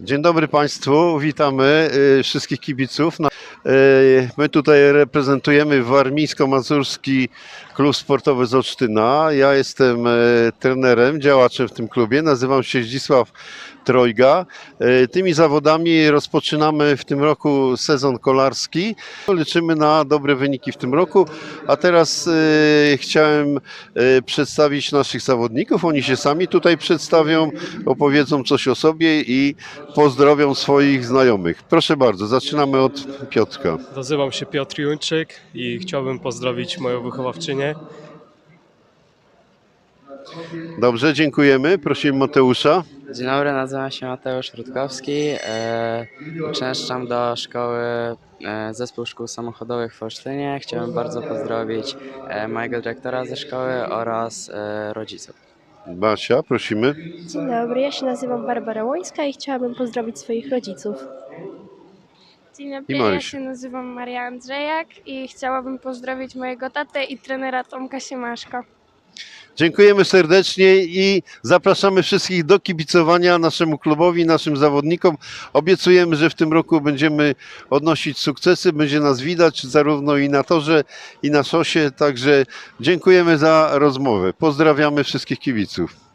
Dzień dobry Państwu, witamy y, wszystkich kibiców. My tutaj reprezentujemy Warmińsko-Mazurski Klub Sportowy z Olsztyna. Ja jestem y, trenerem, działaczem w tym klubie. Nazywam się Zdzisław Trojga. Y, Tymi zawodami rozpoczynamy w tym roku sezon kolarski. Liczymy na dobre wyniki w tym roku. A teraz y, chciałem przedstawić naszych zawodników. Oni się sami tutaj przedstawią, opowiedzą coś o sobie i pozdrowią swoich znajomych. Proszę bardzo, zaczynamy od Piotrka. Nazywam się Piotr Juńczyk i chciałbym pozdrowić moją wychowawczynię. Dobrze, dziękujemy. Prosimy Mateusza. Dzień dobry, nazywam się Mateusz Rutkowski. E, uczęszczam do szkoły e, Zespół Szkół Samochodowych w Olsztynie. Chciałem bardzo pozdrowić e, mojego dyrektora ze szkoły oraz e, rodziców. Basia, prosimy. Dzień dobry, ja się nazywam Barbara Łońska i chciałabym pozdrowić swoich rodziców. Dzień dobry, ja się nazywam Maria Andrzejak i chciałabym pozdrowić mojego tatę i trenera Tomka Siemaszko. Dziękujemy serdecznie i zapraszamy wszystkich do kibicowania naszemu klubowi, naszym zawodnikom. Obiecujemy, że w tym roku będziemy odnosić sukcesy, będzie nas widać zarówno i na torze, i na szosie. Także dziękujemy za rozmowę. Pozdrawiamy wszystkich kibiców.